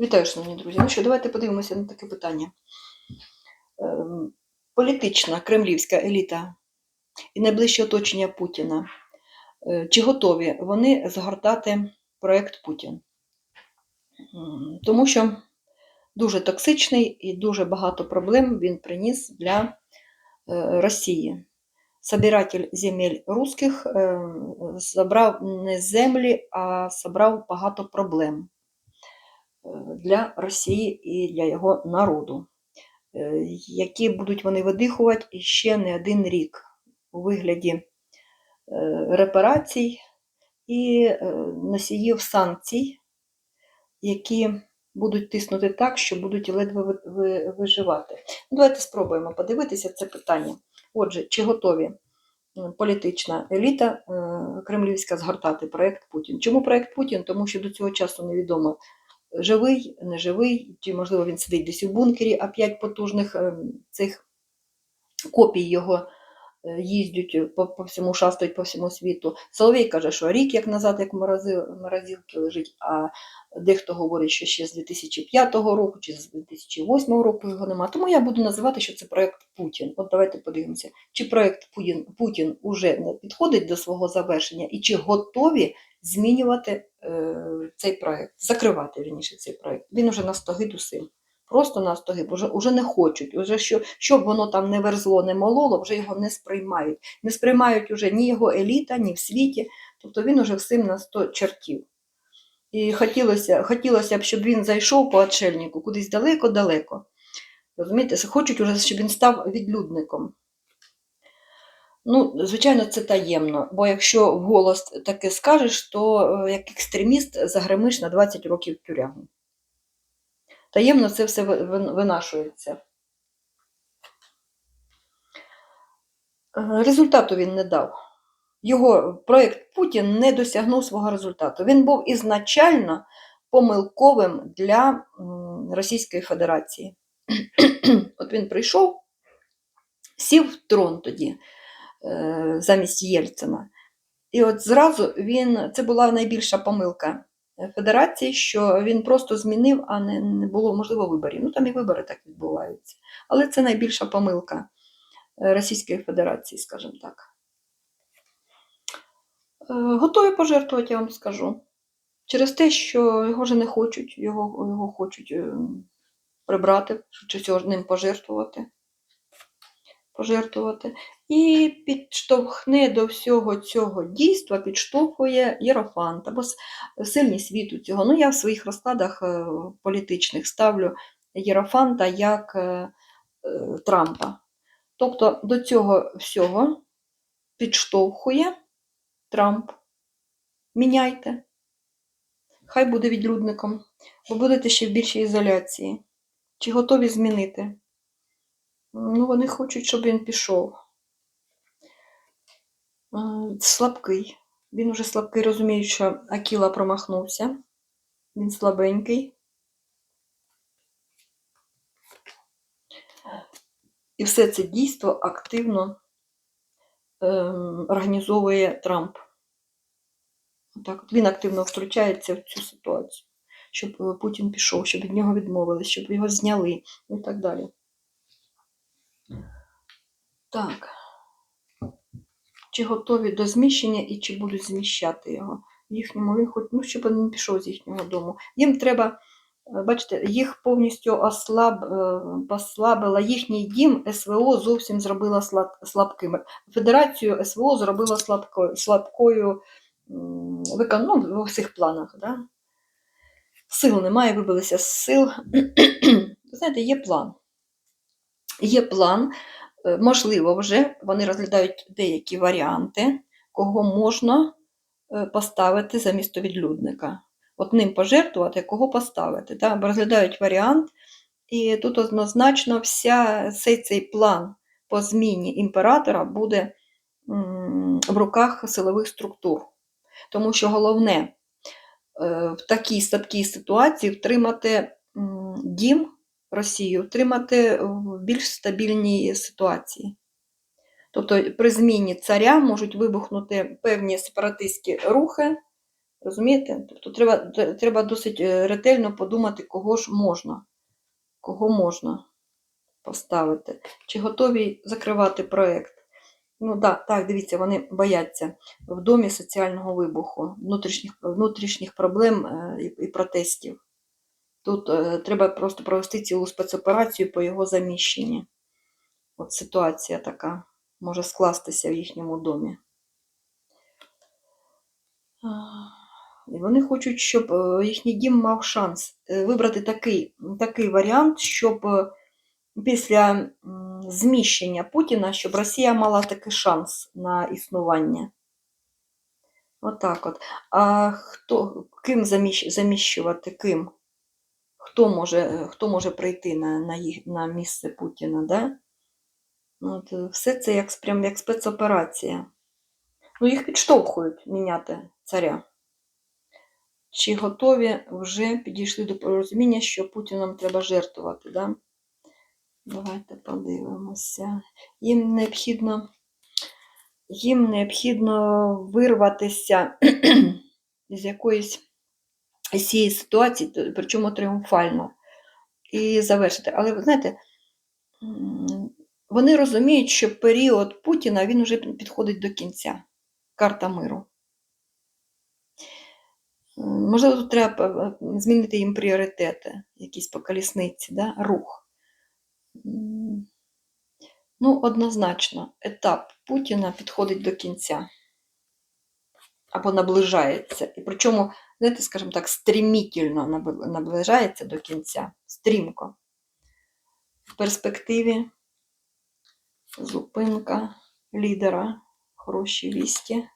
Вітаю, шановні друзі. Ну що, давайте подивимося на таке питання. Ем, Політична кремлівська еліта і найближче оточення Путіна. е, Чи готові вони згортати проєкт Путін? Тому що дуже токсичний і дуже багато проблем він приніс для е, Росії. Собиратель земель русських е, забрав не землі, а забрав багато проблем для Росії і для його народу, е, які будуть вони видихувати іще не один рік у вигляді е, репарацій і е, носіїв санкцій, які будуть тиснути так, що будуть ледве ви- ви- виживати. Ну, Давайте спробуємо подивитися це питання. Отже, чи готові політична еліта кремлівська згортати проєкт Путін? Чому проєкт Путін? Тому що до цього часу невідомо, живий, не живий, чи, можливо, він сидить десь у бункері, а п'ять потужних е, цих копій його е, їздять по, по всьому, шастають по всьому світу. Соловей каже, що рік як назад, як морозилки лежить, а дехто говорить, що ще з 2005 року чи з 2008 року його немає. Тому я буду називати, що це проєкт Путін. От давайте подивимося, чи проєкт Путін, Путін уже не підходить до свого завершення і чи готові змінювати е, цей проєкт, закривати вірніше цей проєкт. Він уже на стогид усім. Просто на стогиб, уже, уже не хочуть, уже що, щоб воно там не верзло, не мололо, вже його не сприймають. Не сприймають уже ні його еліта, ні в світі. Тобто він уже всім на сто чертів. І хотілося, хотілося б, щоб він зайшов по отшельнику кудись далеко-далеко. Розумієте, хочуть уже, щоб він став відлюдником. Ну, звичайно, це таємно, бо якщо вголос таке скажеш, то е, як екстреміст загримиш на 20 років тюрягу. Таємно це все ви- ви- винашується. Е, Результату він не дав. Його проєкт Путін не досягнув свого результату. Він був ізначально помилковим для Російської Федерації. От він прийшов, сів в трон тоді замість Єльцина. І от зразу він, це була найбільша помилка Федерації, що він просто змінив, а не, не було можливо виборів. Ну там і вибори так відбуваються. Але це найбільша помилка е, Російської Федерації, скажімо так. Е, Готові пожертвувати, я вам скажу. Через те, що його вже не хочуть, його, його хочуть е, прибрати, цього ним пожертвувати. Пожертвувати. І підштовхне до всього цього дійства, підштовхує Єрофант або сильні світу цього. Ну, я в своїх розкладах е, політичних ставлю Єрофанта як е, е, Трампа. Тобто до цього всього підштовхує Трамп. Міняйте. Хай буде відлюдником, бо будете ще в більшій ізоляції. Чи готові змінити? Ну, вони хочуть, щоб він пішов. Е, Слабкий. Він уже слабкий, розуміє, що Акіла промахнувся. Він слабенький. І все це дійство активно ем, організовує Трамп. Так, він активно втручається в цю ситуацію, щоб е, Путін пішов, щоб від нього відмовились, щоб його зняли і так далі. Так. Чи готові до зміщення і чи будуть зміщати його в їхньому, він ну, щоб він пішов з їхнього дому. Їм треба, е, бачите, їх повністю ослаб, е, послабила їхній дім, СВО зовсім зробила слаб, слабким. Федерацію СВО зробила слабкою, слабкою ну, у всіх планах. Да? Сил немає, вибилися з сил. Знаєте, є план. Є план, е, можливо, вже вони розглядають деякі варіанти, кого можна е, поставити за місто відлюдника. От ним пожертвувати, кого поставити. Так? Розглядають варіант, і тут однозначно вся, цей, цей план по зміні імператора буде в руках силових структур. Тому що головне е, в такій слабкій ситуації втримати дім Росію, втримати в більш стабільній ситуації. Тобто при зміні царя можуть вибухнути певні сепаратистські рухи, Розумієте? Тобто треба, треба досить е, ретельно подумати, кого ж можна, кого можна поставити. Чи готові закривати проєкт? Ну так, так, дивіться, вони бояться в домі соціального вибуху, внутрішніх, внутрішніх проблем е, і протестів. Тут е, треба просто провести цілу спецоперацію по його заміщенні. От ситуація така може скластися в їхньому домі. І вони хочуть, щоб е, їхній дім мав шанс е, вибрати такий, такий варіант, щоб після зміщення Путіна, щоб Росія мала такий шанс на існування. Отак от. А хто, ким заміщ, заміщувати? Ким? Хто може, е, хто може прийти на, на, їх, на місце Путіна? Да? От, е, все це як, прям як спецоперація. Ну, їх підштовхують міняти царя. Чи готові вже підійшли до порозуміння, що Путінам треба жертвувати? Да? Давайте подивимося. Їм необхідно, їм необхідно вирватися з якоїсь з цієї ситуації, причому тріумфально, і завершити. Але ви знаєте, вони розуміють, що період Путіна він вже підходить до кінця. Карта миру. Можливо, тут треба змінити їм пріоритети, якісь по колісниці, да? рух. Ну, однозначно, етап Путіна підходить до кінця або наближається. І причому, знаєте, скажімо так, стрімітельно наближається до кінця, стрімко. В перспективі зупинка лідера, хороші вісті.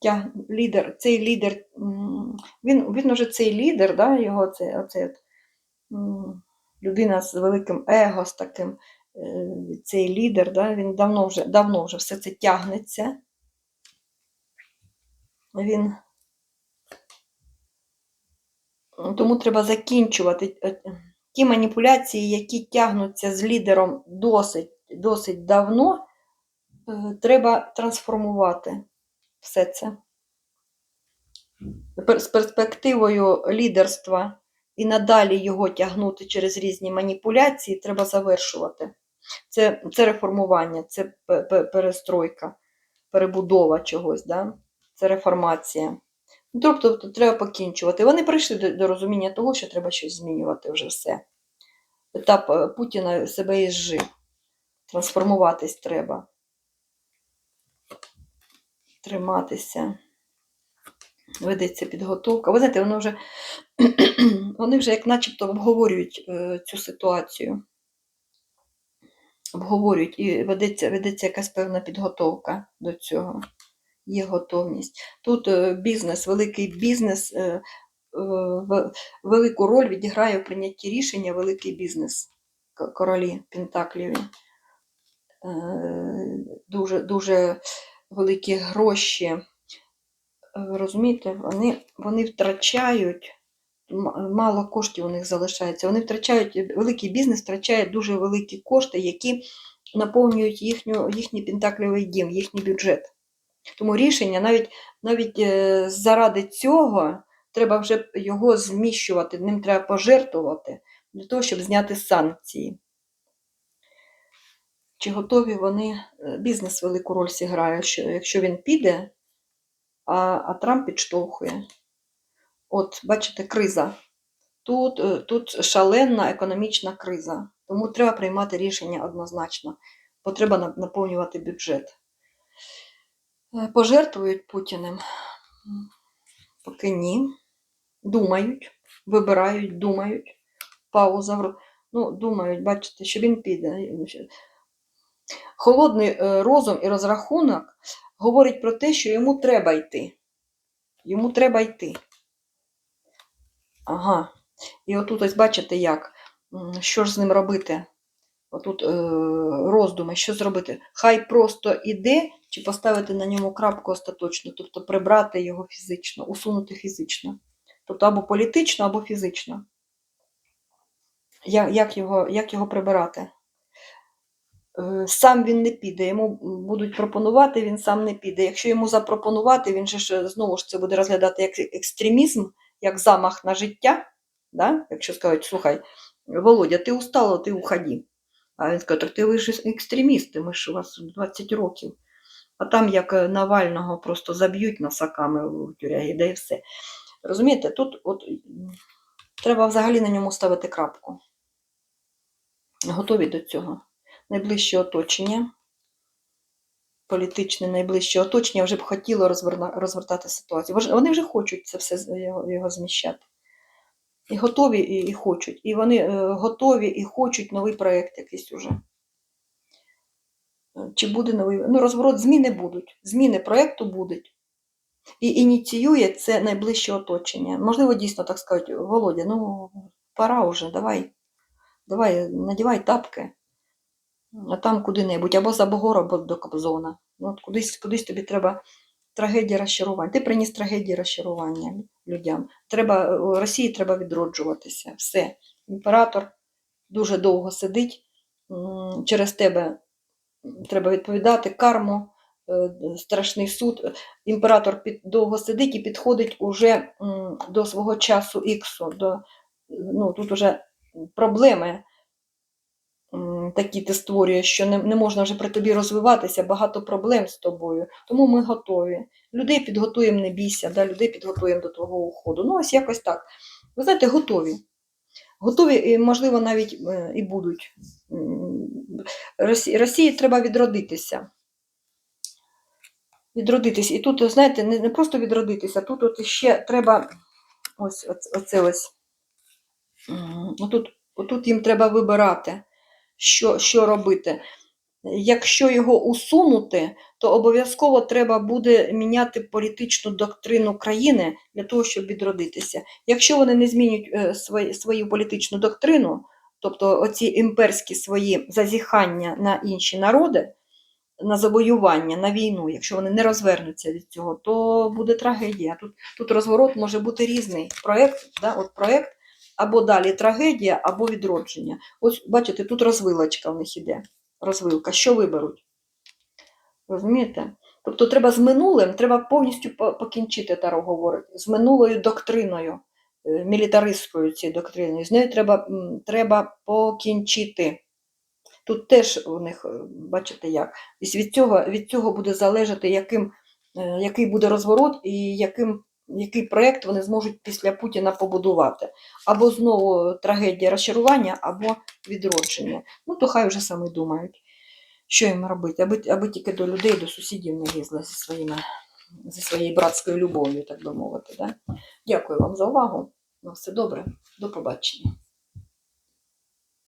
Я, лідер, цей лідер, він, він уже цей лідер, да, його це, оце, от, людина з великим его, з таким, е, цей лідер, да, він давно вже, давно вже все це тягнеться. Він тому треба закінчувати е, ті маніпуляції, які тягнуться з лідером досить, досить давно, е, треба трансформувати все це. З перспективою лідерства і надалі його тягнути через різні маніпуляції треба завершувати. Це, це реформування, це пе- пе- перестройка, перебудова чогось, да? Це реформація. Ну, Тобто тобто треба покінчувати. Вони прийшли до, до розуміння того, що треба щось змінювати вже все. Етап е, Путіна себе ізжив. Трансформуватись треба. Триматися. Ведеться підготовка. Ви знаєте, воно вже, вони вже як начебто обговорюють е, цю ситуацію. Обговорюють і ведеться, ведеться якась певна підготовка до цього. Є готовність. Тут е, бізнес, великий бізнес, е, е, велику роль відіграє в прийнятті рішення великий бізнес. Королі Пентакліві. Дуже, дуже великі гроші. Розумієте, вони, вони втрачають, мало коштів у них залишається. Вони втрачають, великий бізнес втрачає дуже великі кошти, які наповнюють їхню, їхній пентаклівий дім, їхній бюджет. Тому рішення навіть, навіть е, заради цього треба вже його зміщувати, ним треба пожертвувати для того, щоб зняти санкції. Чи готові вони, е, бізнес велику роль зіграє, що якщо він піде, а, а Трамп підштовхує. От, бачите, криза. Тут, е, тут шалена економічна криза. Тому треба приймати рішення однозначно, бо треба наповнювати бюджет. Е, Пожертвують Путіним? Поки ні. Думають, вибирають, думають. Пауза. Ну, думають, бачите, що він піде. Холодний е, розум і розрахунок говорить про те, що йому треба йти. Йому треба йти. Ага. І отут ось бачите, як, що ж з ним робити. Отут е, роздуми, що зробити. Хай просто іде, чи поставити на ньому крапку остаточно, тобто прибрати його фізично, усунути фізично. Тобто або політично, або фізично. Як його, як його прибирати? е, сам він не піде. Йому будуть пропонувати, він сам не піде. Якщо йому запропонувати, він же ж знову ж це буде розглядати як екстремізм, як замах на життя. Да? Якщо скажуть, слухай, Володя, ти устала, ти уходи. А він скаже, ти ви ж екстремісти, ми ж у вас 20 років. А там як е, Навального просто заб'ють носаками в тюрягі, да і все. Розумієте, тут от, треба взагалі на ньому ставити крапку. Готові до цього. Найближче оточення, політичне найближче оточення вже б хотіло розвертати ситуацію. Вони вже хочуть це все його, його зміщати. І готові, і, і хочуть. І вони е, готові і хочуть новий проєкт якийсь уже. Чи буде новий? Ну, розворот, зміни будуть. Зміни проєкту будуть. І ініціює це найближче оточення. Можливо, дійсно так скажуть, Володя, ну пора вже, давай, давай, надівай тапки, а там куди-небудь, або за Богор, або до Кобзона. Ну, кудись, кудись тобі треба трагедія розчарування. Ти приніс трагедії розчарування людям. Треба, Росії треба відроджуватися. Все. Імператор дуже довго сидить, через тебе треба відповідати карму, е, страшний суд. Імператор під, довго сидить і підходить уже до свого часу іксу. До, ну, тут вже проблеми такі ти створюєш, що не, не можна вже при тобі розвиватися, багато проблем з тобою. Тому ми готові. Людей підготуємо, не бійся, да, людей підготуємо до твого уходу. Ну, ось якось так. Ви знаєте, готові. Готові, можливо, навіть е, і будуть. Росії, треба відродитися. Відродитися. І тут, знаєте, не, не просто відродитися, тут от ще треба ось оце, ось. Отут, отут їм треба вибирати, що, що робити. Якщо його усунути, то обов'язково треба буде міняти політичну доктрину країни для того, щоб відродитися. Якщо вони не змінюють е, свою політичну доктрину, тобто оці імперські свої зазіхання на інші народи, на завоювання, на війну, якщо вони не розвернуться від цього, то буде трагедія. Тут, тут розворот може бути різний. Проект, да, от проект або далі трагедія, або відродження. Ось бачите, тут розвилочка в них іде. Розвилка. Що виберуть? Розумієте? Тобто треба з минулим, треба повністю покінчити, Таро говорить, з минулою доктриною, мілітаристською цією доктриною. З нею треба, треба покінчити. Тут теж у них, е, бачите як, і від цього, від цього буде залежати, яким, е, який буде розворот і яким, який проєкт вони зможуть після Путіна побудувати. Або знову трагедія розчарування, або відродження. Ну, то хай вже самі думають, що їм робити, аби, аби тільки до людей, до сусідів не лізли зі, своїми, зі своєю братською любов'ю, так би мовити. Да? Дякую вам за увагу. На все добре, до побачення.